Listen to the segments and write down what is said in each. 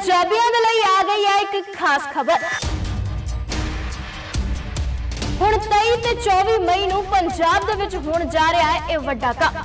ਪੰਜਾਬੀਆਂ ਦੇ ਲਈ ਆ ਗਈ ਹੈ ਇੱਕ ਖਾਸ ਖਬਰ। ਹੁਣ 23 ਤੇ 24 ਮਈ ਨੂੰ ਪੰਜਾਬ ਦੇ ਵਿੱਚ ਹੋਣ ਜਾ ਰਿਹਾ ਹੈ ਇਹ ਵੱਡਾ ਕੰਮ।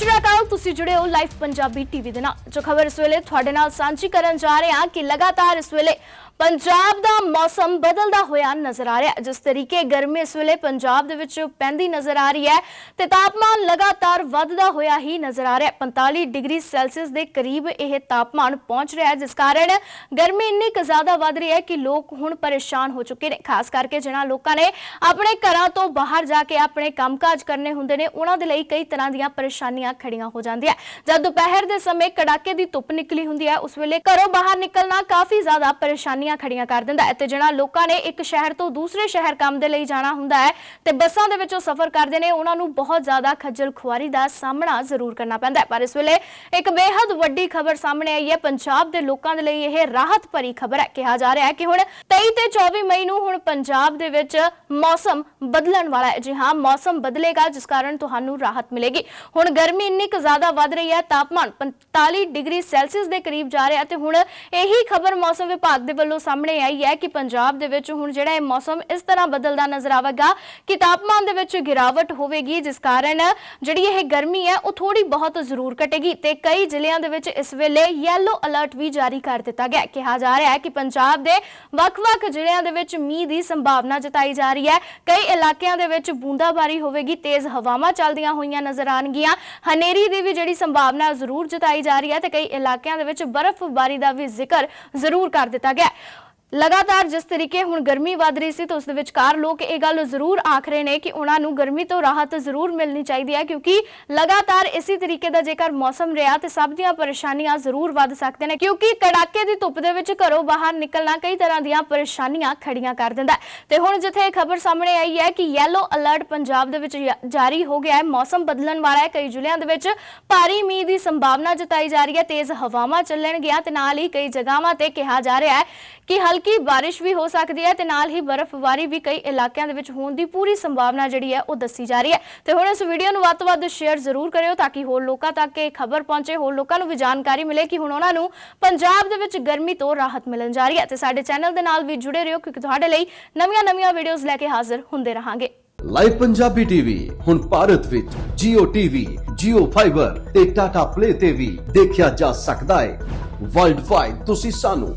ਸ਼੍ਰੀ ਅਕਾਲ, ਤੁਸੀਂ ਜੁੜੇ ਹੋ ਲਾਈਵ ਪੰਜਾਬੀ ਟੀਵੀ ਦੇ ਨਾਲ। ਜੋ ਖਬਰ ਇਸ ਵੇਲੇ ਤੁਹਾਡੇ ਨਾਲ ਸਾਂਝੀ ਕਰਨ ਜਾ ਰਹੇ ਹਾਂ ਕਿ ਲਗਾਤਾਰ ਇਸ ਵੇਲੇ ਪੰਜਾਬ ਦਾ ਮੌਸਮ ਬਦਲਦਾ ਹੋਇਆ ਨਜ਼ਰ ਆ ਰਿਹਾ ਜਿਸ ਤਰੀਕੇ ਗਰਮੀ ਇਸ ਵੇਲੇ ਪੰਜਾਬ ਦੇ ਵਿੱਚ ਪੈਂਦੀ ਨਜ਼ਰ ਆ ਰਹੀ ਹੈ ਤੇ ਤਾਪਮਾਨ ਲਗਾਤਾਰ ਵੱਧਦਾ ਹੋਇਆ ਹੀ ਨਜ਼ਰ ਆ ਰਿਹਾ 45 ਡਿਗਰੀ ਸੈਲਸੀਅਸ ਦੇ ਕਰੀਬ ਇਹ ਤਾਪਮਾਨ ਪਹੁੰਚ ਰਿਹਾ ਹੈ, ਜਿਸ ਕਾਰਨ ਗਰਮੀ ਇੰਨੀ ਕੁ ਜ਼ਿਆਦਾ ਵੱਧ ਰਹੀ ਹੈ ਕਿ ਲੋਕ ਹੁਣ ਪਰੇਸ਼ਾਨ ਹੋ ਚੁੱਕੇ ਨੇ। ਖਾਸ ਕਰਕੇ ਜਿਨ੍ਹਾਂ ਲੋਕਾਂ ਨੇ ਆਪਣੇ ਘਰਾਂ ਤੋਂ ਬਾਹਰ ਜਾ ਕੇ ਆਪਣੇ ਕੰਮਕਾਜ ਕਰਨੇ ਹੁੰਦੇ ਨੇ, ਉਹਨਾਂ ਦੇ ਲਈ ਕਈ ਤਰ੍ਹਾਂ ਦੀਆਂ ਪਰੇਸ਼ਾਨੀਆਂ ਖੜੀਆਂ ਹੋ ਜਾਂਦੀਆਂ ਜਦ ਦੁਪਹਿਰ ਦੇ ਸਮੇਂ ਕੜਾਕੇ ਦੀ ਧੁੱਪ ਨਿਕਲੀ ਹੁੰਦੀ ਹੈ, ਉਸ ਵੇਲੇ ਘਰੋਂ ਬਾਹਰ ਨਿਕਲਣਾ ਕਾਫੀ ਜ਼ਿਆਦਾ ਪਰੇਸ਼ਾਨੀਆਂ ਖੜੀਆਂ ਕਰ ਦਿੰਦਾ ਹੈ ਤੇ ਜਿਹੜਾ ਲੋਕਾਂ ਨੇ ਇੱਕ ਸ਼ਹਿਰ ਤੋਂ ਦੂਸਰੇ ਸ਼ਹਿਰ ਕੰਮ ਦੇ ਲਈ ਜਾਣਾ ਹੁੰਦਾ ਹੈ ਤੇ ਬੱਸਾਂ ਦੇ ਵਿੱਚੋਂ ਸਫ਼ਰ ਕਰਦੇ ਨੇ, ਉਹਨਾਂ ਨੂੰ ਬਹੁਤ ਜ਼ਿਆਦਾ ਖੱਜਲ ਖੁਆਰੀ ਦਾ ਸਾਹਮਣਾ ਜ਼ਰੂਰ ਕਰਨਾ ਪੈਂਦਾ ਹੈ। ਪਰ ਇਸ ਵੇਲੇ ਇੱਕ ਬੇहद ਵੱਡੀ ਖਬਰ ਸਾਹਮਣੇ ਆਈ ਹੈ। ਪੰਜਾਬ ਦੇ ਲੋਕਾਂ ਦੇ ਲਈ ਇਹ ਰਾਹਤ ਭਰੀ ਖਬਰ ਹੈ। ਕਿਹਾ ਜਾ ਰਿਹਾ ਹੈ ਕਿ ਹੁਣ 23 ਤੇ 24 ਮਈ ਨੂੰ ਹੁਣ ਪੰਜਾਬ ਦੇ ਵਿੱਚ ਮੌਸਮ ਬਦਲਣ ਵਾਲਾ ਹੈ। ਜੀ ਹਾਂ, ਮੌਸਮ ਬਦਲੇਗਾ, ਜਿਸ ਕਾਰਨ ਤੁਹਾਨੂੰ ਰਾਹਤ ਮਿਲੇਗੀ। ਹੁਣ ਗਰਮੀ ਇੰਨੀ ਕੁ ਜ਼ਿਆਦਾ ਵੱਧ ਰਹੀ ਹੈ, ਤਾਪਮਾਨ 45 ਡਿਗਰੀ ਸੈਲਸੀਅਸ ਦੇ ਕਰੀਬ ਜਾ ਰਿਹਾ ਤੇ ਹੁਣ ਇਹੀ ਖਬਰ ਮੌਸਮ ਵਿਭਾਗ ਦੇ ਵੱਲੋਂ ਸਾਹਮਣੇ ਆਈ ਹੈ ਕਿ ਪੰਜਾਬ ਦੇ ਵਿੱਚ ਹੁਣ ਜਿਹੜਾ ਇਹ ਮੌਸਮ ਇਸ ਤਰ੍ਹਾਂ ਬਦਲਦਾ ਨਜ਼ਰ ਆਵੇਗਾ ਕਿ ਤਾਪਮਾਨ ਦੇ ਵਿੱਚ ਗਿਰਾਵਟ ਹੋਵੇਗੀ, ਜਿਸ ਕਾਰਨ ਜਿਹੜੀ ਇਹ ਗਰਮੀ ਹੈ, ਉਹ ਥੋੜੀ ਬਹੁਤ ਜ਼ਰੂਰ ਘਟੇਗੀ ਤੇ ਕਈ ਜ਼ਿਲ੍ਹਿਆਂ ਦੇ ਵਿੱਚ ਇਸ ਵੇਲੇ ਯੈਲੋ ਅਲਰਟ ਵੀ ਜਾਰੀ ਕਰ ਦਿੱਤਾ ਗਿਆ ਕਿਹਾ ਜਾ ਰਿਹਾ ਹੈ ਕਿ ਪੰਜਾਬ ਦੇ ਵੱਖ-ਵੱਖ ਜ਼ਿਲ੍ਹਿਆਂ ਦੇ ਵਿੱਚ ਮੀਂਹ ਦੀ ਸੰਭਾਵਨਾ ਜਤਾਈ ਜਾ ਰਹੀ ਹੈ। ਕਈ ਇਲਾਕਿਆਂ ਦੇ ਵਿੱਚ ਬੂੰਦਾਬਾਰੀ ਹੋਵੇਗੀ, ਤੇਜ਼ ਹਵਾਵਾਂ ਚੱਲਦੀਆਂ ਹੋਈਆਂ ਨਜ਼ਰ ਆਣਗੀਆਂ ਹਨੇਰੀ ਦੀ ਵੀ ਜਿਹੜੀ ਸੰਭਾਵਨਾ ਜ਼ਰੂਰ ਜਤਾਈ ਜਾ ਰਹੀ ਹੈ ਤੇ ਕਈ ਇਲਾਕਿਆਂ ਦੇ ਵਿੱਚ ਬਰਫ਼ਬਾਰੀ ਦਾ ਵੀ ਜ਼ਿਕਰ ਜ਼ਰੂਰ ਕਰ ਦਿੱਤਾ ਗਿਆ ਲਗਾਤਾਰ ਜਿਸ ਤਰੀਕੇ ਹੁਣ ਗਰਮੀ ਵੱਧ ਰਹੀ ਸੀ ਤਾਂ ਉਸ ਦੇ ਵਿਚਕਾਰ ਲੋਕ ਇਹ ਗੱਲ ਜ਼ਰੂਰ ਆਖ ਰਹੇ ਨੇ ਕਿ ਉਹਨਾਂ ਨੂੰ ਗਰਮੀ ਤੋਂ ਰਾਹਤ ਜ਼ਰੂਰ ਮਿਲਣੀ ਚਾਹੀਦੀ ਹੈ ਕਿਉਂਕਿ ਲਗਾਤਾਰ ਇਸੇ ਤਰੀਕੇ ਦਾ ਜੇਕਰ ਮੌਸਮ ਰਿਹਾ ਤੇ ਸਭ ਦੀਆਂ ਪਰੇਸ਼ਾਨੀਆਂ ਜ਼ਰੂਰ ਵੱਧ ਸਕਦੇ ਨੇ ਕਿਉਂਕਿ ਕੜਾਕੇ ਦੀ ਧੁੱਪ ਦੇ ਵਿੱਚ ਘਰੋਂ ਬਾਹਰ ਨਿਕਲਣਾ ਕਈ ਤਰ੍ਹਾਂ ਦੀਆਂ ਪਰੇਸ਼ਾਨੀਆਂ ਖੜੀਆਂ ਕਰ ਦਿੰਦਾ ਤੇ ਹੁਣ ਜਿੱਥੇ ਇਹ ਖਬਰ ਸਾਹਮਣੇ ਆਈ ਹੈ ਕਿ ਯੈਲੋ ਅਲਰਟ ਪੰਜਾਬ ਦੇ ਵਿੱਚ ਜਾਰੀ ਹੋ ਗਿਆ ਹੈ, ਮੌਸਮ ਬਦਲਣ ਵਾਲਾ ਹੈ, ਕਈ ਜ਼ਿਲ੍ਹਿਆਂ ਦੇ ਵਿੱਚ ਭਾਰੀ ਮੀਂਹ ਦੀ ਸੰਭਾਵਨਾ ਜਤਾਈ ਜਾ ਰਹੀ ਹੈ, ਤੇਜ਼ ਹਵਾਵਾਂ ਚੱਲਣਗੀਆਂ ਤੇ ਨਾਲ ਹੀ ਕਈ ਜਗ੍ਹਾਵਾਂ ਤੇ ਕਿਹਾ ਜਾ ਰਿਹਾ ਹੈ ਕਿ ਹਲਕੀ ਬਾਰਿਸ਼ ਵੀ ਹੋ ਸਕਦੀ ਹੈ ਤੇ ਨਾਲ ਹੀ ਬਰਫ਼ਬਾਰੀ ਵੀ ਕਈ ਇਲਾਕਿਆਂ ਦੇ ਵਿੱਚ ਹੋਣ ਦੀ ਪੂਰੀ ਸੰਭਾਵਨਾ ਜਿਹੜੀ ਹੈ ਉਹ ਦੱਸੀ ਜਾ ਰਹੀ ਹੈ। ਤੇ ਹੁਣ ਇਸ ਵੀਡੀਓ ਨੂੰ ਵੱਧ ਤੋਂ ਵੱਧ ਸ਼ੇਅਰ ਜ਼ਰੂਰ ਕਰਿਓ ਤਾਂ ਕਿ ਹੋਰ ਲੋਕਾਂ ਤੱਕ ਇਹ ਖਬਰ ਪਹੁੰਚੇ ਹੋਰ ਲੋਕਾਂ ਨੂੰ ਵੀ ਜਾਣਕਾਰੀ ਮਿਲੇ ਕਿ ਹੁਣ ਉਹਨਾਂ ਨੂੰ ਪੰਜਾਬ ਦੇ ਵਿੱਚ ਗਰਮੀ ਤੋਂ ਰਾਹਤ ਮਿਲਣ ਜਾ ਰਹੀ ਹੈ। ਤੇ ਸਾਡੇ ਚੈਨਲ ਦੇ ਨਾਲ ਵੀ ਜੁੜੇ ਰਹੋ ਕਿਉਂਕਿ ਤੁਹਾਡੇ ਲਈ ਨਵੀਆਂ-ਨਵੀਆਂ ਵੀਡੀਓਜ਼ ਲੈ ਕੇ ਹਾਜ਼ਰ ਹੁੰਦੇ ਰਹਾਂਗੇ। ਲਾਈਵ ਪੰਜਾਬੀ ਟੀਵੀ ਹੁਣ ਭਾਰਤ ਵਿੱਚ Jio TV, Jio Fiber ਤੇ Tata Play ਤੇ ਵੀ ਦੇਖਿਆ ਜਾ ਸਕਦਾ ਹੈ। ਵਰਲਡ ਵਾਈਡ ਤੁਸੀਂ ਸਾਨੂੰ